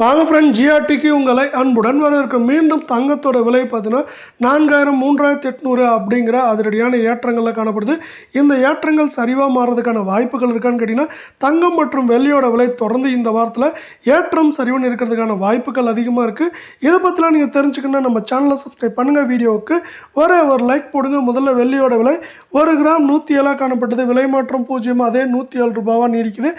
வாங்க ஃப்ரெண்ட் ஜிஆர்டிக்கு உங்களை அன்புடன் வரவேற்கும் மீண்டும் தங்கத்தோட விலை பார்த்தீங்கன்னா நான்காயிரம் மூன்றாயிரத்தி எட்நூறு அப்படிங்கிற அதிரடியான ஏற்றங்களில் காணப்படுது. இந்த ஏற்றங்கள் சரிவாக மாறுறதுக்கான வாய்ப்புகள் இருக்கான்னு கேட்டிங்கன்னா தங்கம் மற்றும் வெள்ளியோட விலை தொடர்ந்து இந்த வாரத்தில் ஏற்றம் சரிவுன்னு இருக்கிறதுக்கான வாய்ப்புகள் அதிகமாக இருக்குது இதை பற்றிலாம் நீங்கள் தெரிஞ்சுக்கணும்னா நம்ம சேனலை சப்ஸ்கிரைப் பண்ணுங்கள் வீடியோவுக்கு ஒரே ஒரு லைக் போடுங்க. முதல்ல வெள்ளியோட விலை ஒரு கிராம் நூற்றி ஏழாக காணப்பட்டது. விலை மாற்றம் பூஜ்ஜியம் அதே நூற்றி ஏழு ரூபாவாக நீடிக்குது.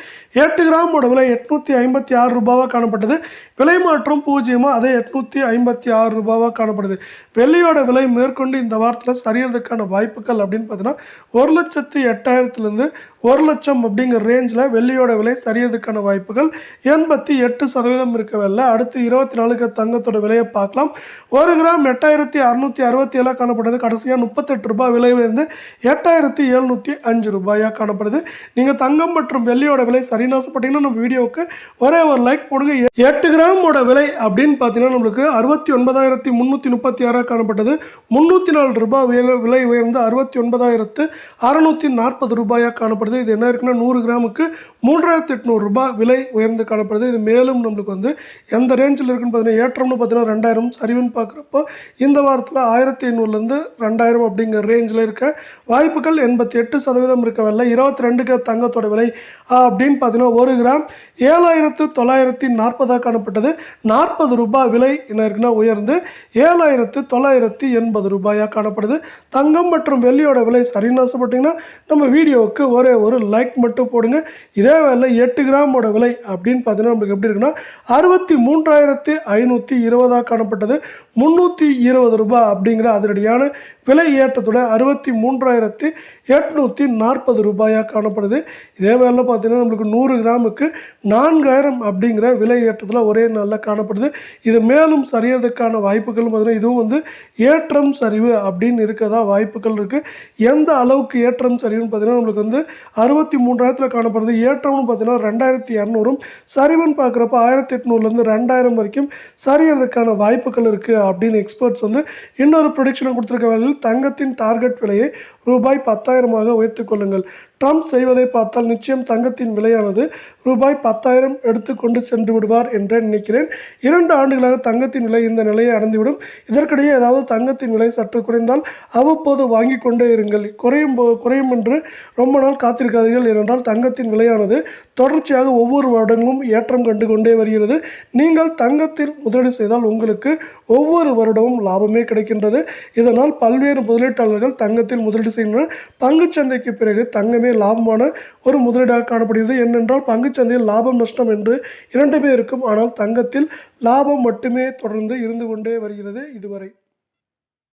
எட்டு கிராமோட விலை எட்நூற்றி ஐம்பத்தி ஆறு ரூபாவாக காணப்பட்டது. விலை மாற்றம் பூஜ்ஜியமாக அதே எட்நூற்றி ஐம்பத்தி ஆறு ரூபாவாக காணப்படுது. வெள்ளியோட விலை மேற்கொண்டு இந்த வாரத்தில் சரியறதுக்கான வாய்ப்புகள் அப்படின்னு பார்த்தீங்கன்னா ஒரு லட்சத்து எட்டாயிரத்துலேருந்து ஒரு லட்சம் அப்படிங்கிற ரேஞ்சில் வெள்ளியோட விலை சரியறதுக்கான வாய்ப்புகள் எண்பத்தி எட்டு சதவீதம் இருக்கவில்லை. அடுத்து இருபத்தி நாலுக்கு தங்கத்தோட விலையை பார்க்கலாம். ஒரு கிராம் எட்டாயிரத்தி அறுநூத்தி அறுபத்தி ஏழாக காணப்படுது. கடைசியாக முப்பத்தெட்டு ரூபாய் விலை உயர்ந்து எட்டாயிரத்தி எழுநூற்றி அஞ்சு ரூபாயாக காணப்படுது. நீங்கள் தங்கம் மற்றும் வெள்ளியோட விலை சரின்னு ஆசைப்பட்டீங்கன்னா நம்ம வீடியோவுக்கு ஒரே ஒரு லைக் போடுங்க. எ- எட்டு கிராமோட விலை அப்படின்னு பார்த்தீங்கன்னா நம்மளுக்கு அறுபத்தி ஒன்பதாயிரத்தி முந்நூற்றி முப்பத்தி ஆறாக காணப்பட்டது. முந்நூற்றி நாலு ரூபாய் விலை விலை உயர்ந்து அறுபத்தி ஒன்பதாயிரத்து அறநூற்றி நாற்பது ரூபாயாக காணப்படுது. இது என்ன இருக்குன்னா நூறு கிராமுக்கு மூன்றாயிரத்தி எட்நூறுரூபா விலை உயர்ந்து காணப்படுது. இது மேலும் நம்மளுக்கு வந்து எந்த ரேஞ்சில் இருக்குன்னு பார்த்தீங்கன்னா ஏற்றம்னு பார்த்தீங்கன்னா ரெண்டாயிரம் சரிவுன்னு பார்க்குறப்போ இந்த வாரத்தில் ஆயிரத்தி ஐநூறுலேருந்து ரெண்டாயிரம் அப்படிங்கிற ரேஞ்சில் இருக்க வாய்ப்புகள் எண்பத்தி எட்டு சதவீதம் இருக்க விலை இருபத்தி ரெண்டுக்கு தங்கத்தோட விலை அப்படின்னு பார்த்தீங்கன்னா ஒரு கிராம் ஏழாயிரத்து தொள்ளாயிரத்தி நாற்பதாக காணப்பட்டது. நாற்பது ரூபாய் விலை என்ன இருக்குன்னா உயர்ந்து ஏழாயிரத்து தொள்ளாயிரத்தி எண்பது ரூபாயாக காணப்படுது. தங்கம் மற்றும் வெள்ளியோட விலை சரின்னு ஆசைப்பட்டீங்கன்னா நம்ம வீடியோவுக்கு ஒரே ஒரு லைக் மட்டும் போடுங்க. இதே வேலை எட்டு கிராமோட விலை அப்படின்னு பார்த்தீங்கன்னா நம்மளுக்கு எப்படி இருக்குன்னா அறுபத்தி மூன்றாயிரத்து ஐநூற்றி இருபதாக காணப்பட்டது. முந்நூற்றி இருபது ரூபாய் அப்படிங்கிற அதிரடியான விலை ஏற்றத்தோட அறுபத்தி மூன்றாயிரத்து எட்நூற்றி நாற்பது ரூபாயாக காணப்படுது. இதே வேலை பார்த்தீங்கன்னா நம்மளுக்கு நூறு கிராமுக்கு நான்காயிரம் அப்படிங்கிற விலை ஏற்றத்தில் ஒரே நாளில் காணப்படுது. இது மேலும் சரியறதுக்கான வாய்ப்புகள் பார்த்தீங்கன்னா இதுவும் வந்து ஏற்றம் சரிவு அப்படின்னு இருக்கதா வாய்ப்புகள் இருக்குது எந்த அளவுக்கு ஏற்றம் சரிவுன்னு பார்த்தீங்கன்னா நம்மளுக்கு வந்து அறுபத்தி மூன்றாயிரத்தில் காணப்படுது ஏற்றம்னு பார்த்தீங்கன்னா ரெண்டாயிரத்தி இரநூறும் சரிவுன்னு பார்க்குறப்ப ஆயிரத்தி எட்நூறுலேருந்து ரெண்டாயிரம் வரைக்கும் சரியறதுக்கான வாய்ப்புகள் இருக்குது அப்படின்னு எக்ஸ்பர்ட்ஸ் வந்து இன்னொரு ப்ரொடிக்ஷனை கொடுத்துருக்க வேலையில் தங்கத்தின் டார்கெட் விலையை ரூபாய் பத்தாயிரமாக உயர்த்திக் கொள்ளுங்கள். ட்ரம்ப் செய்வதை பார்த்தால் நிச்சயம் தங்கத்தின் விலையானது ரூபாய் பத்தாயிரம் எடுத்துக்கொண்டு சென்று விடுவார் என்று நினைக்கிறேன். இரண்டு ஆண்டுகளாக தங்கத்தின் விலை இந்த நிலையை அடைந்துவிடும். இதற்கிடையே ஏதாவது தங்கத்தின் விலை சற்று குறைந்தால் அவ்வப்போது வாங்கி கொண்டே இருங்கள். குறையும் போ குறையும் என்று ரொம்ப நாள் காத்திருக்காதீர்கள் ஏனென்றால் தங்கத்தின் விலையானது தொடர்ச்சியாக ஒவ்வொரு வருடங்களும் ஏற்றம் கண்டு கொண்டே வருகிறது. நீங்கள் தங்கத்தில் முதலீடு செய்தால் உங்களுக்கு ஒவ்வொரு வருடமும் லாபமே கிடைக்கின்றது. இதனால் பல்வேறு முதலீட்டாளர்கள் தங்கத்தில் முதலீடு செய்கின்றனர். பங்குச்சந்தைக்கு பிறகு தங்கமே லாபமான ஒரு முதலீடாக காணப்படுகிறது. ஏனென்றால் பங்குச்சந்தையில் லாபம் நஷ்டம் என்று இரண்டுமே இருக்கும் ஆனால் தங்கத்தில் லாபம் மட்டுமே தொடர்ந்து இருந்து கொண்டே வருகிறது இதுவரை.